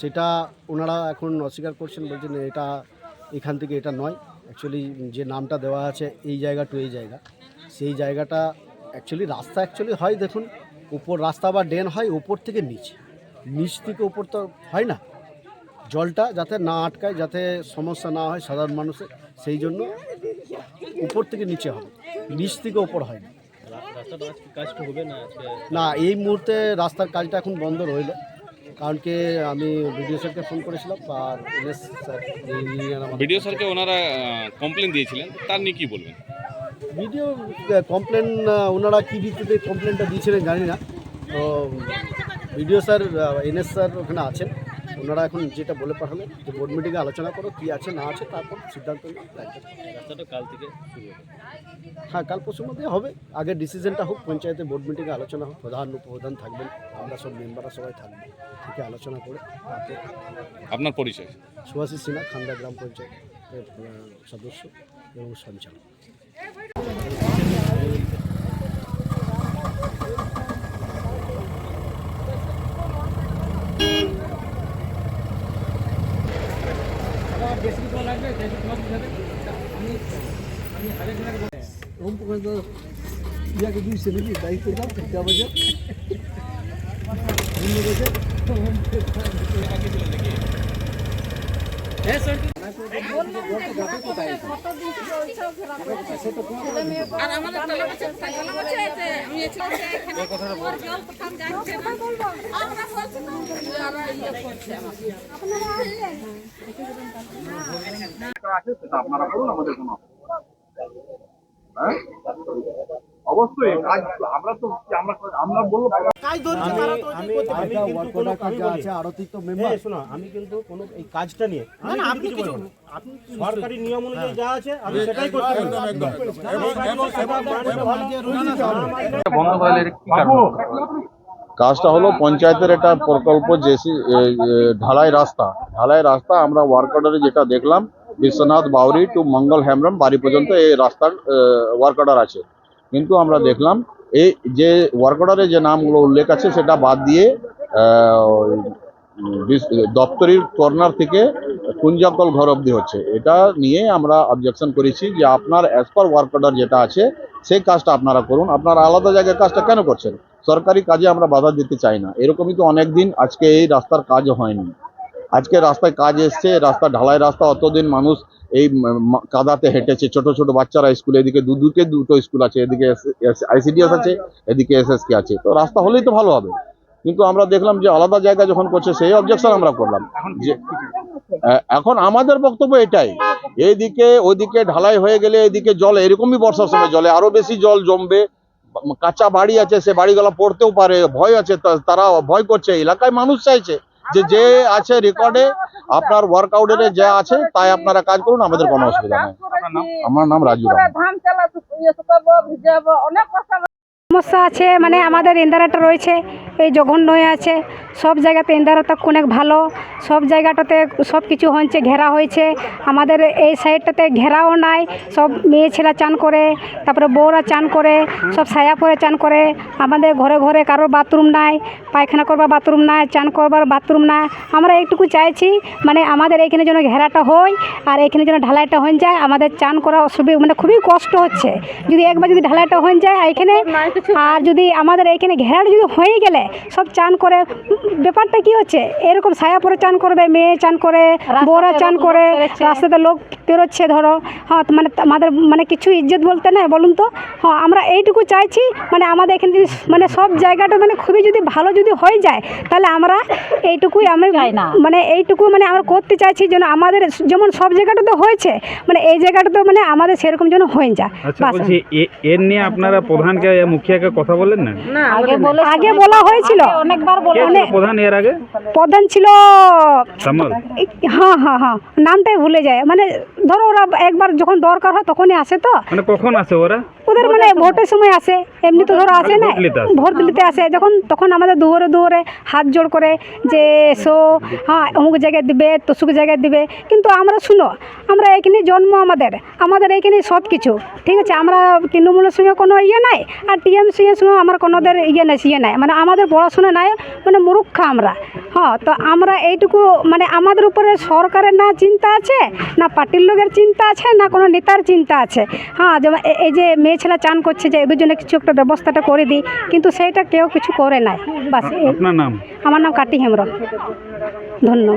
সেটা ওনারা এখন অস্বীকার করছেন বলছেন এটা এখান থেকে এটা নয়। অ্যাকচুয়ালি যে নামটা দেওয়া আছে এই জায়গা টু এই জায়গা। সেই জায়গাটা অ্যাকচুয়ালি রাস্তা অ্যাকচুয়ালি হয় দেখুন উপর রাস্তা বা ড্রেন হয় উপর থেকে নিচ। নিচ থেকে উপর তো হয় না। জলটা যাতে না আটকায় যাতে সমস্যা না হয় সাধারণ মানুষের সেই জন্য উপর থেকে নিচে হবে। নিচ থেকে উপর হয় না। না এই মুহূর্তে রাস্তার কাজটা এখন বন্ধ রইল। কারণ কি আমি বিডিও স্যারকে ফোন করেছিলাম আর এনএস স্যার ভিডিও স্যারকে ওনারা কমপ্লেন দিয়েছিলেন তার নিয়ে কী বলবেন? ভিডিও কমপ্লেন ওনারা কী ভিত্তিতে কমপ্লেনটা দিয়েছিলেন জানি না। তো ভিডিও স্যার এনএস স্যার ওখানে আছেন। ওনারা এখন যেটা বলে পাঠালেন যে বোর্ড মিটিংয়ে আলোচনা করো কী আছে না আছে তারপর সিদ্ধান্ত কাল থেকে হ্যাঁ কাল পরশুর মধ্যে হবে। আগে ডিসিশনটা হোক পঞ্চায়েতে বোর্ড মিটিংয়ে আলোচনা হোক প্রধান উপপ্রধান থাকবেন আমরা সব মেম্বাররা সবাই থাকব। থেকে আলোচনা করে আপনার পরিচয়? সুভাষিস সিনহা খান্দা গ্রাম পঞ্চায়েতের সদস্য এবং সঞ্চালক। ওম দা ইয়াকে দিয়েছে নাকি দায়িত্ব দাও তিনটা বাজে আর ইয়ে আপনারা করুন আমাদের কোনো হ্যাঁ? অবশ্যই আমরা তো আমরা আমরা বলব আমি ওয়ার্কার কাজ আছে আরতি তো মেম্বার শোনো আমি কিন্তু কোনো এই কাজটা নিয়ে আমি কিন্তু কিছু বলব সরকারি নিয়ম অনুযায়ী যা আছে আমি সেটাই করতে বাবু কাজটা হলো পঞ্চায়েতের একটা প্রকল্প জেসি ঢালাই রাস্তা। ঢালাই রাস্তা আমরা ওয়ার্ক অর্ডারে যেটা দেখলাম বিশ্বনাথ বাউরি টু মঙ্গল হেমব্রম বাড়ি পর্যন্ত এই রাস্তার ওয়ার্ক অর্ডার আছে। কিন্তু আমরা দেখলাম, এই যে ওয়ার্ক অর্ডারে যে নামগুলো উল্লেখ আছে, সেটা বাদ দিয়ে দপ্তরির কর্নার থেকে কুঞ্জাকল ঘর অবধি হচ্ছে। এটা নিয়ে আমরা অবজেকশন করেছি যে আপনার অ্যাজ পার ওয়ার্ক অর্ডার যেটা আছে, সেই কাজটা আপনারা করুন। আপনারা আলাদা জায়গায় কাজটা কেন করছেন? সরকারি কাজে আমরা বাধা দিতে চাই না। এরকমই তো অনেক দিন আজকে এই রাস্তার কাজও হয়নি। আজকে রাস্তায় কাজ এসছে রাস্তা ঢালাই রাস্তা অতদিন মানুষ এই কাদাতে হেঁটেছে। ছোট ছোট বাচ্চারা স্কুলে এদিকে দু দুকে দুটো স্কুল আছে এদিকে আইসিডিএস আছে এদিকে এসএসকে আছে। তো রাস্তা হলেই তো ভালো হবে। কিন্তু আমরা দেখলাম যে আলাদা জায়গা যখন করছে সেই অবজেকশন আমরা করলাম। যে এখন আমাদের বক্তব্য এটাই। এইদিকে ওইদিকে ঢালাই হয়ে গেলে এদিকে জল এরকমই বর্ষার সময় জলে। আরও বেশি জল জমবে কাঁচা বাড়ি আছে সে বাড়িগুলো পড়তেও পারে ভয় আছে তারা ভয় করছে এলাকায় মানুষ চাইছে। যে যে আছে রেকর্ডে আপনার ওয়ার্কআউটের যা আছে তাই আপনারা কাজ করুন আমাদের কোনো অসুবিধা নেই। আমার নাম রাজু রাম। ধান চালাতে অনেক সমস্যা আছে মানে আমাদের ইন্দারাটা রয়েছে। এই জঘন্য আছে। সব জায়গাতে ইন্দারাটা অনেক ভালো। সব জায়গাটাতে সব কিছু হচ্ছে ঘেরা হয়েছে। আমাদের এই সাইডটাতে ঘেরাও নাই। সব মেয়ে ছেলে চান করে তারপরে বউরা চান করে সব ছায়া পরে চান করে। আমাদের ঘরে ঘরে কারোর বাথরুম নাই পায়খানা করবার বাথরুম নাই চান করবার বাথরুম নাই। আমরা এইটুকু চাইছি মানে আমাদের এইখানে যেন ঘেরাটা হয় আর এইখানে যেন ঢালাইটা হয়ে যায়। আমাদের চান করা অসুবিধা মানে খুবই কষ্ট হচ্ছে। যদি একবার যদি ঢালাইটা হয়ে যায় এইখানে আর যদি আমাদের এইখানে ঘেরাটা যদি হয়ে গেলে সব চান করে ব্যাপারটা কি হচ্ছে? এরকম ছায়া পরে চান করবে মেয়ে চান করে বউরা চান করে রাস্তাতে লোক পেরোচ্ছে ধরো। হ্যাঁ মানে আমাদের মানে কিছু ইজ্জত বলতে না বলুন তো। হ্যাঁ আমরা এইটুকু চাইছি মানে আমাদের এখানে যদি মানে সব জায়গাটা মানে খুবই যদি ভালো যদি হয়ে যায় তাহলে আমরা এইটুকুই আমি মানে এইটুকু মানে আমরা করতে চাইছি যেন আমাদের যেমন সব জায়গাটা তো হয়েছে মানে এই জায়গাটা তো মানে আমাদের সেরকম যেন হয়ে যায়। আচ্ছা এর নিয়ে আপনারা প্রধানকে মুখিয়াকে কথা বললেন না? আগে বলা হয়েছিল? অনেকবার বলে। প্রধান এর আগে? প্রধান ছিল হ্যাঁ হ্যাঁ হ্যাঁ নামটাই ভুলে যায়। মানে ধরো ওরা একবার যখন দরকার হয় তখনই আসে তো? মানে কখন আসে ওরা? ওদের মানে ভোটের সময় আসে। এমনি তো ধরো আসে না। ভোট নিতে আসে। দিতে আসে। যখন তখন আমাদের দুয়ারে দুয়ারে হাত জোড় করে যে এসো হ্যাঁ অমুক জায়গায় দিবে তসুক জায়গায় দিবে। কিন্তু আমরা শুনো আমরা এখানে জন্ম আমাদের। আমাদের এখানে সব কিছু। ঠিক আছে? আমরা তৃণমূলের সঙ্গে কোনো ইয়ে নাই আর টিএমসি এর সঙ্গে আমার কোনোদের ইয়ে নাই ইয়ে নাই। মানে আমাদের পড়াশোনা নাই মানে মূর্খ আমরা। হ্যাঁ তো আমরা এইটুকু মানে আমাদের উপরে সরকারের না চিন্তা আছে না পার্টির লোকের চিন্তা আছে না কোনো নেতার চিন্তা আছে? হ্যাঁ যেমন এই যে মেয়ে ছেলে চান করছে যে এদের জন্য কিছু একটা ব্যবস্থাটা করে দিই কিন্তু সেইটা কেউ কিছু করে নাই। বাস আপনার নাম? আমার নাম কাটি হেমরম ধন্যবাদ।